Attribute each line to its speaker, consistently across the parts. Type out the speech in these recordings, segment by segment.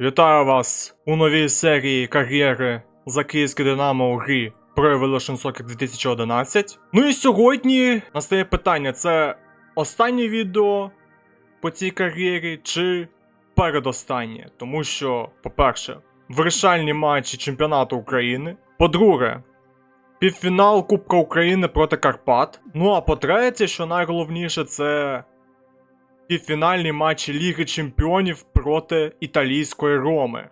Speaker 1: Вітаю вас у новій серії кар'єри за київське Динамо у грі Pro Evolution Soccer 2011. Ну і сьогодні настає питання: це останнє відео по цій кар'єрі чи передостаннє? Тому що, по-перше, вирішальні матчі чемпіонату України. По-друге, півфінал Кубка України проти Карпат. Ну а по-третє, що найголовніше, це півфінальні матчі Ліги Чемпіонів проти італійської Роми.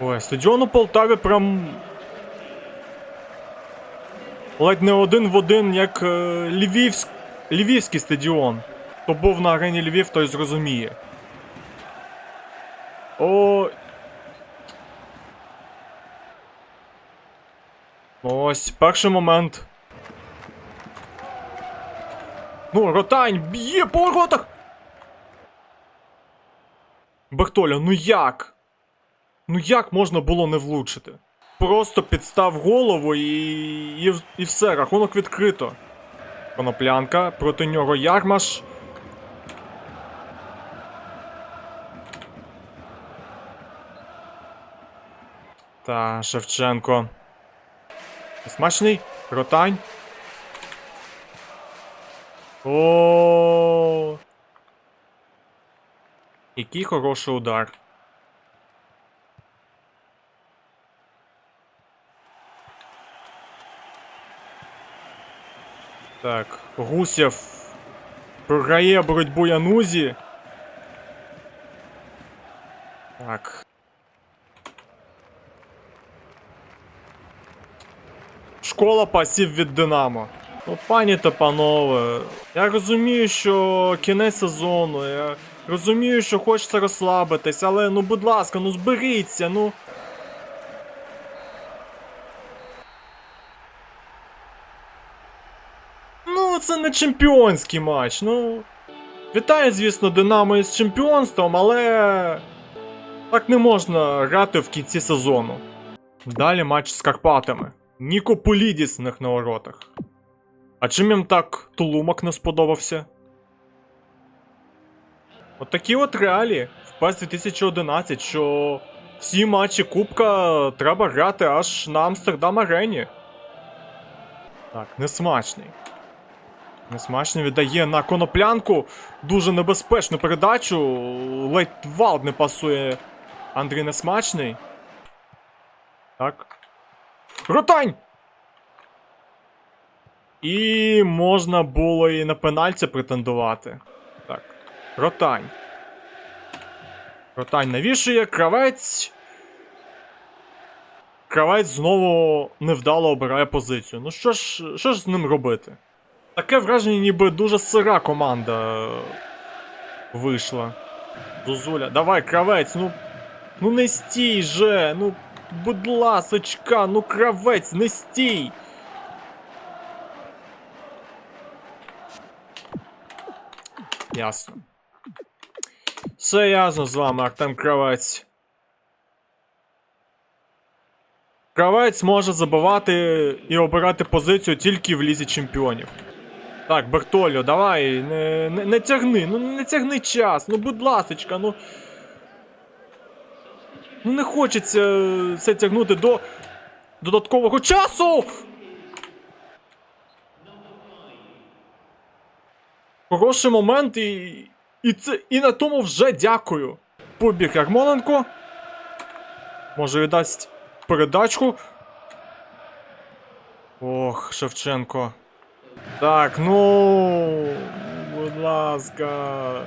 Speaker 1: Ой, стадіон у Полтаві прям. Ледь не один в один, як е, Львівськ... Львівський стадіон. Хто був на арені Львів, той зрозуміє. О. Ось, перший момент. Ну, ротань б'є по воротах! Бертоля, ну як? Ну як можна було не влучити? Просто підстав голову і. і, і все, рахунок відкрито. Коноплянка, проти нього Ярмаш. Та Шевченко. Смачний? Ротань. О. Який хороший удар. Так, Гусєв програє боротьбу Янузі. Так. Школа пасів від Динамо. Ну, пані та панове, я розумію, що кінець сезону, я розумію, що хочеться розслабитись, але ну будь ласка, ну зберіться, ну. Ну, це не чемпіонський матч, ну. Вітаю, звісно, Динамо із чемпіонством, але. Так не можна грати в кінці сезону. Далі матч з Карпатами. Ніко на воротах. А чим їм так тулумак не сподобався? От такі от реалії в PES 2011, що всі матчі Кубка треба грати аж на Амстердам Арені. Так, несмачний. Несмачний віддає на коноплянку. Дуже небезпечну передачу. Ледь валд не пасує Андрій Несмачний. Так. Ротань! І можна було і на пенальці претендувати. Ротань. Ротань навішує, кравець. Кравець знову невдало обирає позицію. Ну що ж, що ж з ним робити? Таке враження, ніби дуже сира команда вийшла. Зозуля, давай, кравець, ну. Ну не стій же, ну. Будь ласочка, ну кравець, не стій. Ясно. Все ясно з вами, Артем Кравець. Кравець може забивати і обирати позицію тільки в лізі чемпіонів. Так, Бертоліо, давай, не, не, не тягни, ну не тягни час, ну будь ласочка, ну. Ну не хочеться це тягнути до додаткового часу! Хороший момент і. І це. І на тому вже дякую. Побіг Ярмоленко. Може віддасть передачку. Ох, Шевченко. Так, ну. Будь ласка.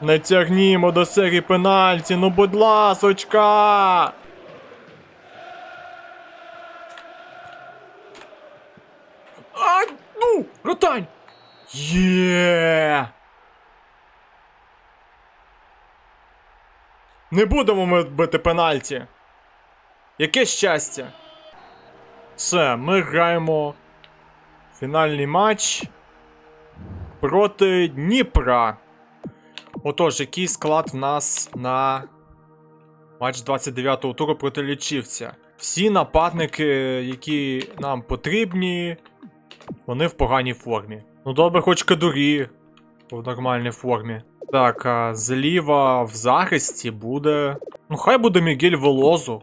Speaker 1: Не тягнімо до серії пенальті, ну будь ласочка. А, ну, ротань! Є. Не будемо ми бити пенальті. Яке щастя. Все, ми граємо фінальний матч проти Дніпра. Отож, який склад в нас на матч 29-го туру проти Лічівця? Всі нападники, які нам потрібні, вони в поганій формі. Ну добре, хоч кадурі в нормальній формі. Так, а зліва в захисті буде. Ну, хай буде Мігель Волозу.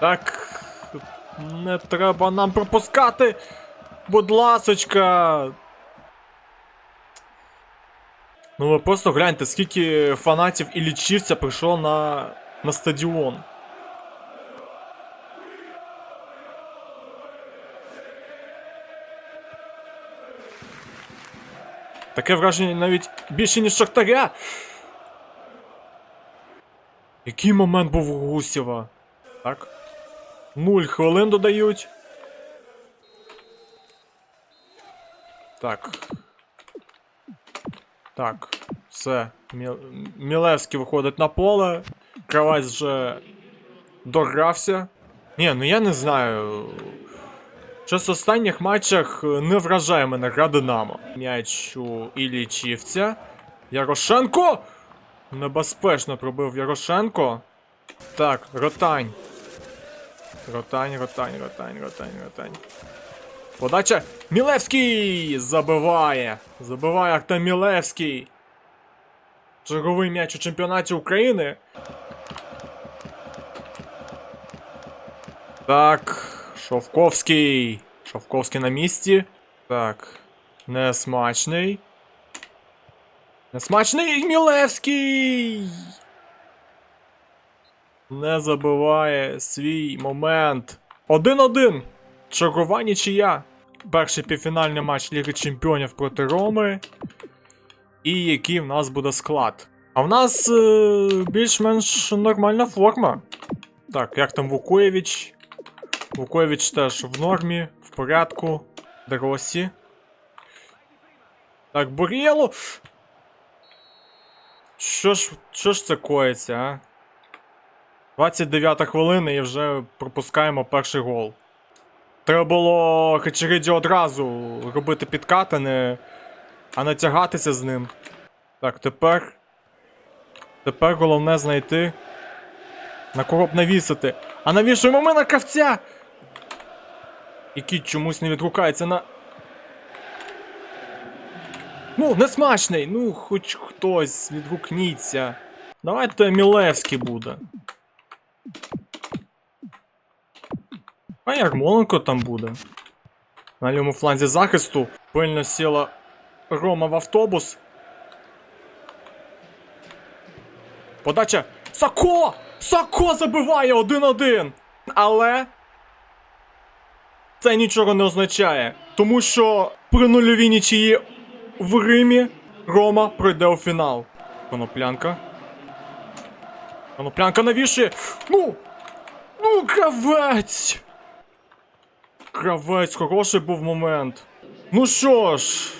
Speaker 1: Так. Не треба нам пропускати. Будь ласочка. Ну ви просто гляньте, скільки фанатів і лічівця прийшло на, на стадіон. Таке враження навіть більше, ніж Шахтаря. Який момент був у Гусєва? Так. Нуль хвилин додають. Так. Так. Все. Мілевський виходить на поле. Кравець вже догрався. Ні, ну я не знаю. Щось в останніх матчах е, не вражає мене гра Динамо. М'яч у Ілічівця. Ярошенко! Небезпечно пробив Ярошенко. Так, Ротань. Ротань, ротань, ротань, ротань, ротань. Подача. Мілевський! Забиває! Забиває Артем Мілевський. Черговий м'яч у чемпіонаті України. Так. Шовковський. Шовковський на місці. Так. Несмачний. Несмачний Мілевський! Не забиває свій момент. 1-1. Чергова нічия. Перший півфінальний матч Ліги Чемпіонів проти Роми. І який в нас буде склад. А в нас е, більш-менш нормальна форма. Так, як там Вукоєвич? Вукоєвич теж в нормі, в порядку. Дросі. Так, Бурєло. Що ж, що ж це коїться, а? 29 хвилина і вже пропускаємо перший гол. Треба було Хачериді одразу робити підкат, а не, а не тягатися з ним. Так, тепер. Тепер головне знайти. На кого б навісити. А навішуємо ми на кравця! Який чомусь не відгукається на. Ну, несмачний! Ну, хоч хтось відгукніться. Давайте Мілевський буде. А Ярмоленко там буде. На лівому фланзі захисту пильно сіла Рома в автобус. Подача. Сако! Сако забиває 1-1! Але. Це нічого не означає. Тому що при нульовій нічиї в Римі Рома пройде у фінал. Коноплянка. Коноплянка навішує. Ну! Ну, кравець! Кравець, хороший був момент. Ну що ж.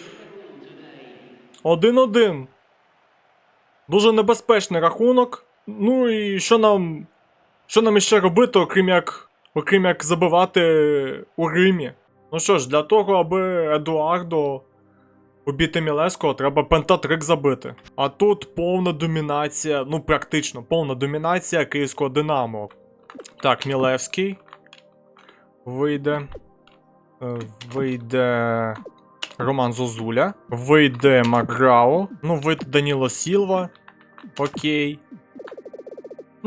Speaker 1: Один-один. Дуже небезпечний рахунок. Ну і що нам. Що нам іще робити, окрім як. Окрім як забивати у Римі. Ну що ж, для того, аби Едуардо убити Мілеського, треба пентатрик забити. А тут повна домінація, ну практично повна домінація київського Динамо. Так, Мілевський. Вийде. Е, Вийде. Роман Зозуля. Вийде Маграо. Ну, вийде Даніло Сілва. Окей.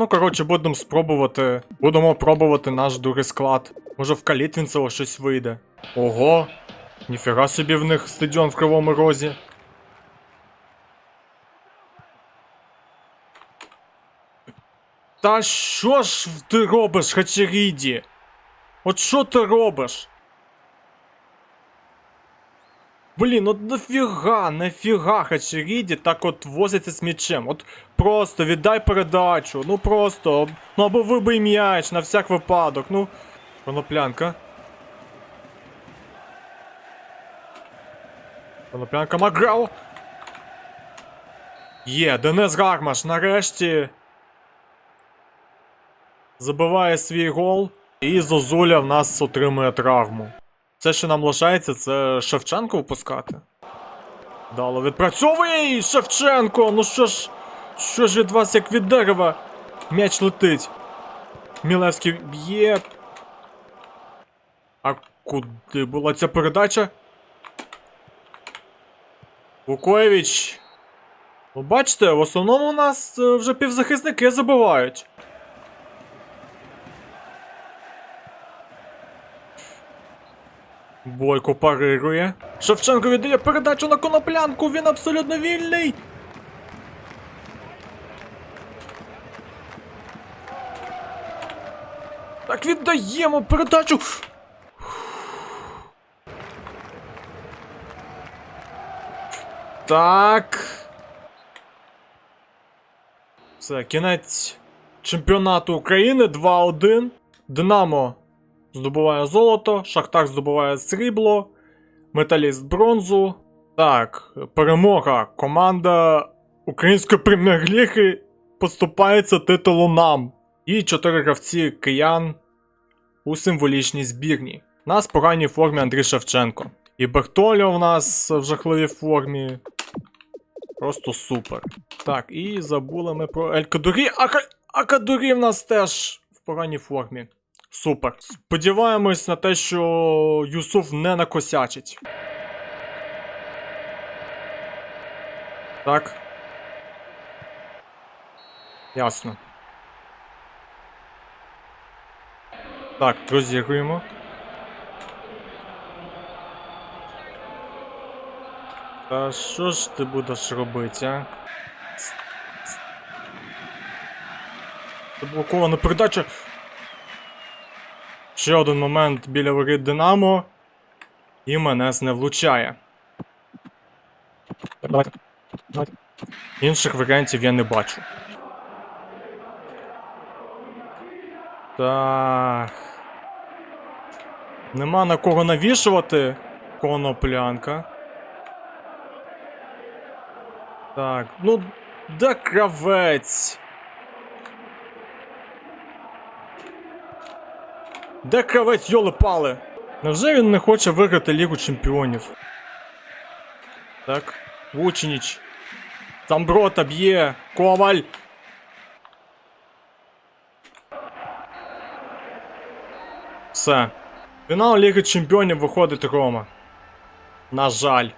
Speaker 1: Ну, коротше, будемо спробувати. Будемо пробувати наш другий склад. Може в Калітвінцево щось вийде. Ого! Ніфіга собі в них стадіон в Кривому Розі. Та що ж ти робиш, Хачеріді? От що ти робиш? Блін, от нафіга, нафіга Хачеріді так от возиться з м'ячем. От просто віддай передачу. Ну просто. Ну або вибий м'яч на всяк випадок. Ну. Коноплянка. Коноплянка Маграу. Є, Денис Гармаш нарешті. Забиває свій гол. І Зозуля в нас отримує травму. Це, що нам лишається, це Шевченко випускати. Дало відпрацьовує Шевченко! Ну що ж, що ж від вас, як від дерева? М'яч летить. Мілевський б'є. А Куди була ця передача? Вукоєвич. Ну, бачите, в основному у нас е, вже півзахисники забивають. Бойко парирує. Шевченко віддає передачу на коноплянку, він абсолютно вільний. Так віддаємо передачу. Так. Це кінець чемпіонату України 2-1. Динамо здобуває золото, Шахтар здобуває срібло, Металіст бронзу. Так, перемога. Команда Української прем'єр-ліги поступається титулу нам. І чотири гравці киян у символічній збірні. У нас в поганій формі Андрій Шевченко. І Бертоліо в нас в жахливій формі. Просто супер. Так, і забули ми про Ель Кадурі. А, Ка- а Кадурі в нас теж в поганій формі. Супер. Сподіваємось на те, що Юсуф не накосячить. Так. Ясно. Так, розігруємо. Та що ж ти будеш робити, а? Заблокована передача. Ще один момент біля воріт Динамо. І Менес не влучає. Давайте. Давайте. Інших варіантів я не бачу. Так. Нема на кого навішувати. Коноплянка. Так, ну де кравець? Де кравець, йоли пали? Невже він не хоче виграти Лігу Чемпіонів? Так, Вученіч. Замброта б'є. Коваль. Все. Фінал Ліги Чемпіонів виходить Рома. На жаль.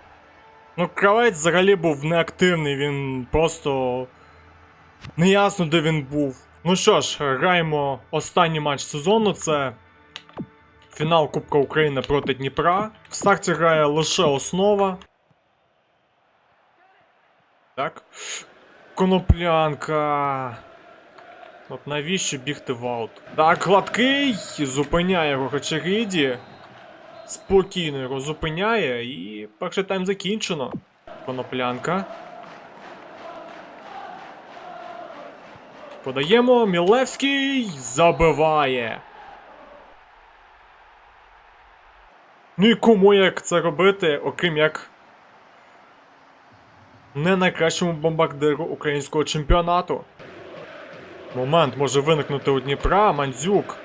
Speaker 1: Ну, кравець взагалі був неактивний, він просто. Неясно, де він був. Ну що ж, граємо останній матч сезону. Це фінал Кубка України проти Дніпра. В старті грає лише основа. Так. Коноплянка. От навіщо бігти в аут? Так, гладкий. Зупиняє його Хачеріді. Спокійно його зупиняє і перший тайм закінчено. Коноплянка. Подаємо. Мілевський забиває. Ну і кому як це робити, окрім як не найкращому бомбардиру українського чемпіонату. Момент може виникнути у Дніпра, Мандзюк.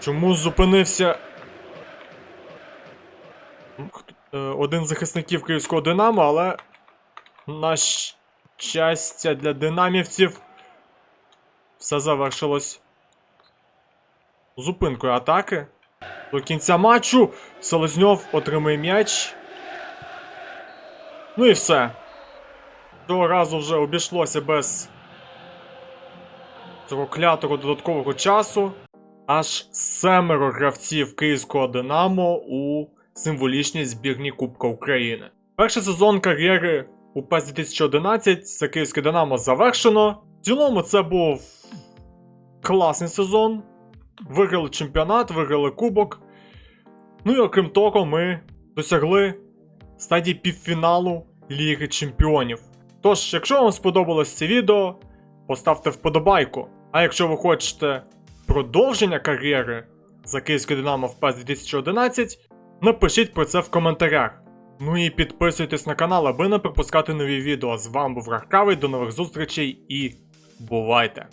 Speaker 1: Чому зупинився один з захисників київського Динамо, але на щастя для динамівців все завершилось зупинкою атаки. До кінця матчу Селезньов отримує м'яч. Ну і все. Цього разу вже обійшлося без цього клятого додаткового часу. Аж семеро гравців київського Динамо у символічній збірні Кубка України. Перший сезон кар'єри у ПЕС 2011 за київське Динамо завершено. В цілому це був класний сезон. Виграли чемпіонат, виграли кубок. Ну і окрім того, ми досягли стадії півфіналу Ліги Чемпіонів. Тож, якщо вам сподобалось це відео, поставте вподобайку. А якщо ви хочете продовження кар'єри за київське Динамо в ПЕС 2011, напишіть про це в коментарях. Ну і підписуйтесь на канал, аби не пропускати нові відео. З вами був Рахкавий, до нових зустрічей і бувайте!